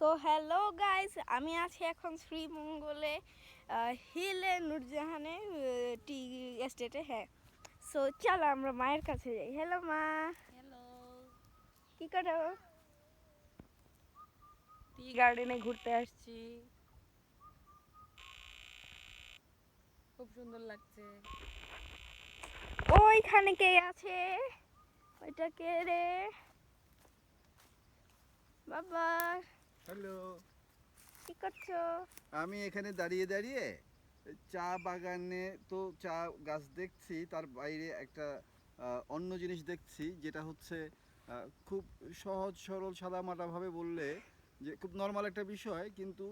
So hello guys আমি আছি এখন শ্রীমঙ্গলে হিলে নূরজাহানে টি এস্টেটে হ্যাঁ। সো চলো আমরা মায়ের কাছে যাই। হ্যালো মা। হ্যালো কি করো? টি গার্ডেনে ঘুরতে আসছি। খুব সুন্দর লাগছে। ওইখানে কে আছে? ওইটা কে রে? বাবা। হ্যালো। কি করছ? আমি এখানে দাঁড়িয়ে দাঁড়িয়ে চা বাগানে তো চা গাছ দেখছি তার বাইরে একটা অন্য জিনিস দেখছি যেটা হচ্ছে খুব সহজ সরল সাদামাটাভাবে বললে যে খুব নর্মাল একটা বিষয় কিন্তু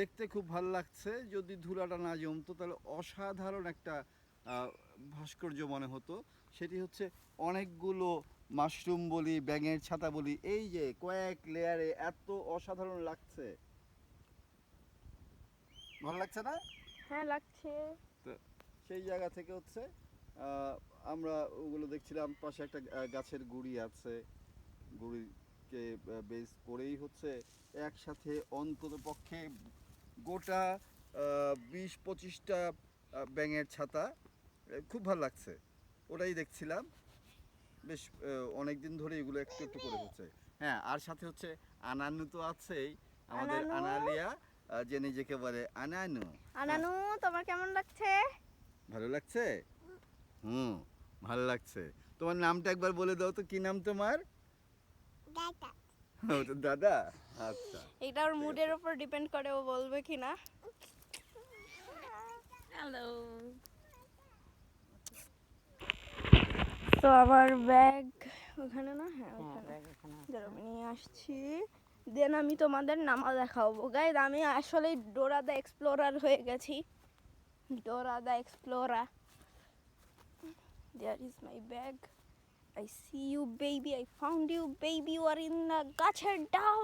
দেখতে খুব ভালো লাগছে যদি ধুলাটা না জমতো তাহলে অসাধারণ একটা ভাস্কর্য মনে হতো। সেটি হচ্ছে অনেকগুলো মাশরুম বলি ব্যাঙের ছাতা বলি এই যে কয়েক লেয়ারে এত অসাধারণ লাগছে। ভালো লাগছে না? হ্যাঁ লাগছে। সেই জায়গা থেকে হচ্ছে আমরা ওগুলো দেখছিলাম পাশে একটা গাছের গুড়ি আছে। গুড়িকে বেস করেই হচ্ছে একসাথে অন্তত পক্ষে গোটা বিশ পঁচিশটা ব্যাঙের ছাতা। খুব ভালো লাগছে। ওটাই দেখছিলাম। বেশ অনেক দিন ধরে এগুলো একটু একটু করে হচ্ছে। হ্যাঁ আর সাথে হচ্ছে আনানু তো আছেই আমাদের আনালিয়া যে নিজেকে বলে আনানু। আনানু তোমার কেমন লাগছে? ভালো লাগছে? হুম ভালো লাগছে। তোমার নামটা একবার বলে দাও তো কি নাম তোমার? ও, তো দাদা? আচ্ছা। এটা ওর মুডের উপর ডিপেন্ড করে ও বলবে কিনা। হ্যালো তো আমার ব্যাগ ওখানে না? হ্যাঁ হ্যাঁ ওখানে। নিয়ে আসছি। দেন আমি তোমাদের নামা দেখাবো। গাইজ আমি আসলে ডোরা দ্য এক্সপ্লোরার হয়ে গেছি। Dora the explorer there is my bag I see you baby I found you baby you are in the গাছের ডাল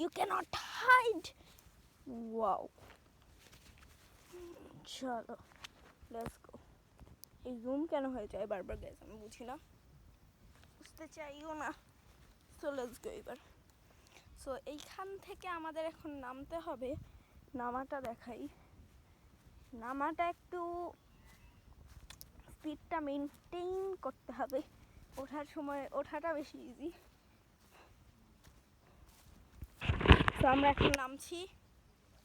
ইউ ক্যানট হাইড ওয়াও চলো এই রুম কেন হয়ে যায় বারবার গাইজ আমি বুঝি না। বুঝতে চাইও না। সো লেটস গো এবার। সো এইখান থেকে আমাদের এখন নামতে হবে। নামাটা দেখাই। নামাটা একটু স্পিডটা মেনটেন করতে হবে। ওঠার সময় ওঠাটা বেশি ইজি তো আমরা এখন নামছি।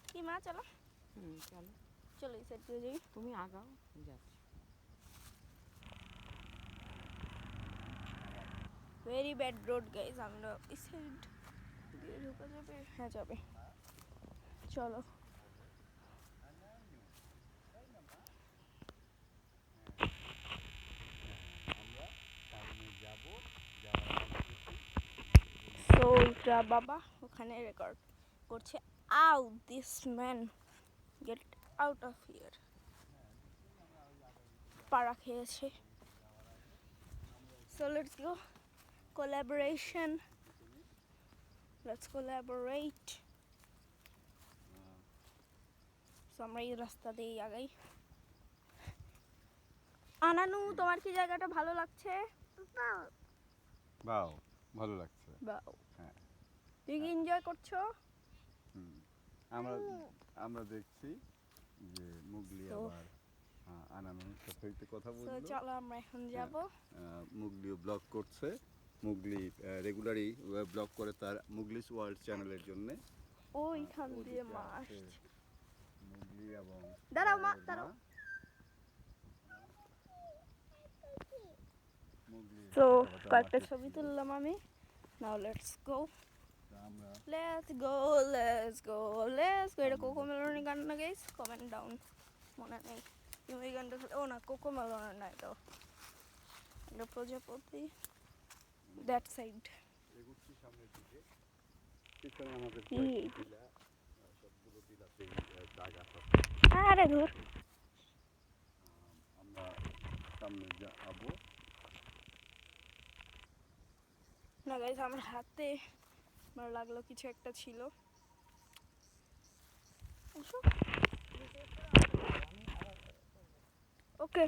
কি মা চলো। চলো। চলো এই সাইড তুমি আগাও যাচ্ছি। ভেরি ব্যাড রোড গাইজ আমরা এই সাইড দিয়ে ঢুকা যাবে? হ্যাঁ যাবে। চলো। সো ওইটা বাবা, ওখানে রেকর্ড করছে আউ this man get out of here পাড়া খেয়েছে। So let's go collaboration. Let's collaborate. আমরা এই রাস্তা দিয়েই আগাই আনানু তোমার কি জায়গাটা ভালো লাগছে বাও ভালো লাগছে বাও হ্যাঁ। তুই কি এনজয় করছ। আমরা আমরা দেখছি যে মুগলি আবার আনানুর সাথে কথা তো বলল। চলো আমরা এখন যাব। আহ, মুগলিও ব্লগ করছে। মুগলি রেগুলারই ব্লগ করে তার মুগলিস ওয়ার্ল্ড চ্যানেলের জন্য। ওইখান দিয়ে ওদিকে মা আছে মুগলি এবং দাঁড়াও মা, দাঁড়াও। তো কয়েকটা ছবি তুললাম আমি। Now let's go let's go let's go let's go এটা কোকো মেলনের গান না গাইস কমেন্ট ডাউন মনে নেই। তুমি এই গানটা ও না কোকো মেলনের না এটা প্রজাপতি। দ্যাট সাইড সামনের। আরে ধুর। আমরা সামনে যাব না গাইস আমার হাতে আমার লাগল কিছু একটা ছিল। ওকে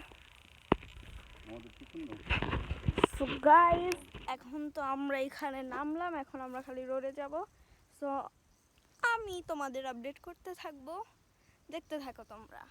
সো গাইস এখন তো আমরা এখানে নামলাম, এখন আমরা খালি রোডে যাব। সো আমি তোমাদের আপডেট করতে থাকব। দেখতে থাকো তোমরা।